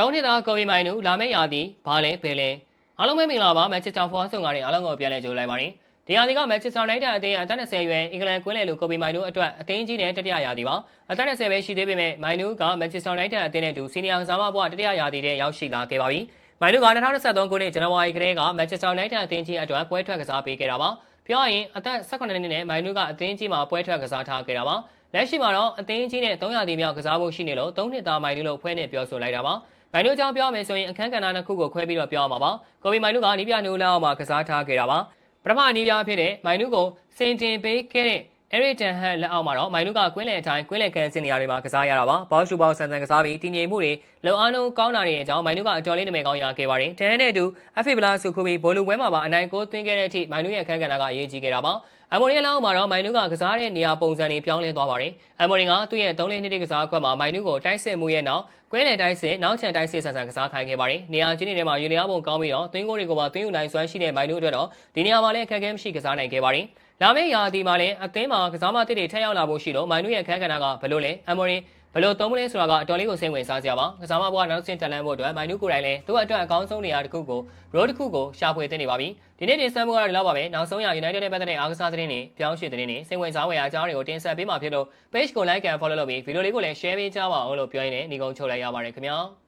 တောင်းနေတာကိုဗီမိုင်နူလာမယ့်ရာသီဘာလဲဘယ်လဲအားလုံးပဲမင်္ဂလာပါမန်ချက်စတာဖော်ဆုံကနေအားလုံးကိုပြန်လည်ကြိုလိုက်ပါရင်ဒီရာသီကမန်ချက်စတာနိုင်တဲ့အသင်းအသက်20ရွယ်အင်္ဂလန်ကွင်းလယ်လူကိုဗီမိုင်နူအတွက်အသင်းကြီးနဲ့တတိယရာသီပါအသက်20ပဲရှိသေးပေမဲ့မိုင်နူကမန်ချက်စတာနိုင်တဲ့အသင်းနဲ့တူစီနီယာကစားမဘွားတတိယရာသီတဲ့ရောက်ရှိလာခဲ့ပါပြီမိုင်နူက2023ခုနှစ်ဇန်နဝါရီကတည်းကမန်ချက်စတာနိုင်တဲ့အသင်းကြီးအတွက်ပွဲထွက်ကစားပေးခဲ့တာပါပြောရရင်အသက်18နှစ်နဲ့မိုင်နူကအသင်းကြီးမှာပွဲထွက်ကစားထားခဲ့တာပါလက်ရှိမှာတော့အသင်းကြီးနဲ့300တီမြောက်ကစားဖို့ရှိနေလို့3နှစ်သားမိုင်နူလို့ဖွဲ့နဲ့ပြောဆိုလိုက်တာပါ မိုင်နူအကြောင်းပြောမယ်ဆိုရင်အခန်းကဏ္ဍနှစ်ခုကိုခွဲပြီးတော့ပြောရမှာပါကိုဗီမိုင်နူကနီးပြနိုးလာအောင်မှာကစားထားခဲ့တာပါပထမအနည်းပြဖြစ်တဲ့မိုင်နူကိုစင်တင်ပေးခဲ့တဲ့အဲရစ်တန်ဟန်လက်အောက်မှာတော့မိုင်နုကကွင်းလယ်အတိုင်းကွင်းလယ်ကန်စင်နေရာတွေမှာကစားရတာပါဘောက်ရှူဘောက်ဆန်ဆန်ကစားပြီးတည်ငြိမ်မှုတွေလုံအားလုံးကောင်းတာတွေအကြောင်းမိုင်နုကအကျော်လေးနာမည်ကောင်းရခဲ့ပါတယ်တန်ဟန်နဲ့အတူအဖေဗလာစုခုပြီးဘောလုံးပွဲမှာပါအနိုင်ကိုသွင်းခဲ့တဲ့အထိမိုင်နုရဲ့အခန်းကဏ္ဍကအရေးကြီးခဲ့တာပါ အမိုရီလက်အောက်မှာတော့မိုင်နုကကစားတဲ့နေရာပုံစံတွေပြောင်းလဲသွားပါတယ်အမိုရီကသူ့ရဲ့၃လနှစ်တိကစားကွက်မှာမိုင်နုကိုတိုက်စစ်မှုရဲ့နောက်ကွင်းလယ်တိုက်စစ်နောက်ချန်တိုက်စစ်ဆန်ဆန်ကစားခိုင်းခဲ့ပါတယ်နေရာချင်းတွေထဲမှာယူနီယာပုံကောင်းပြီးတော့သွင်းကိုတွေကိုပါသွင်းယူနိုင်စွမ်းရှိတဲ့မိုင်နုအတွက်တော့ဒီနေရာမှာလည်းအခက်အခဲမရှိကစားနိုင်ခဲ့ပါတယ်လာမယ့်ရာသီမှာလည်းအသင်းမှာကစားမတစ်တွေထက်ရောက်လာဖို့ရှိလို့မိုင်နုရဲ့အခန်းကဏ္ဍကဘယ်လိုလဲအမော်ရင် ဘယ်လိုသုံးမလဲဆိုတာကအတော်လေးကိုစိတ်ဝင်စားစရာပါကစားမဘွားနောက်ဆင့်တက်လန်းဖို့အတွက်မိုင်နုကိုယ်တိုင်လည်းသူ့အတွက်အကောင်းဆုံးနေရာတစ်ခုကိုရိုးတစ်ခုကိုရှာဖွေသင့်နေပါပြီဒီနေ့တင်ဆက်မှုကတော့ဒီလောက်ပါပဲနောက်ဆုံးရ United နဲ့ပတ်သက်တဲ့အားကစားသတင်းတွေပြောင်းရွှေ့သတင်းတွေစိတ်ဝင်စားဖွယ်အကြောင်းတွေကိုတင်ဆက်ပေးမှာဖြစ်လို့ page ကို like and follow လုပ်ပြီးဗီဒီယိုလေးကိုလည်း share ပေးကြပါအောင်လို့ပြောရင်းနဲ့ညီကုန်းချုပ်လိုက်ရပါတယ်ခင်ဗျာ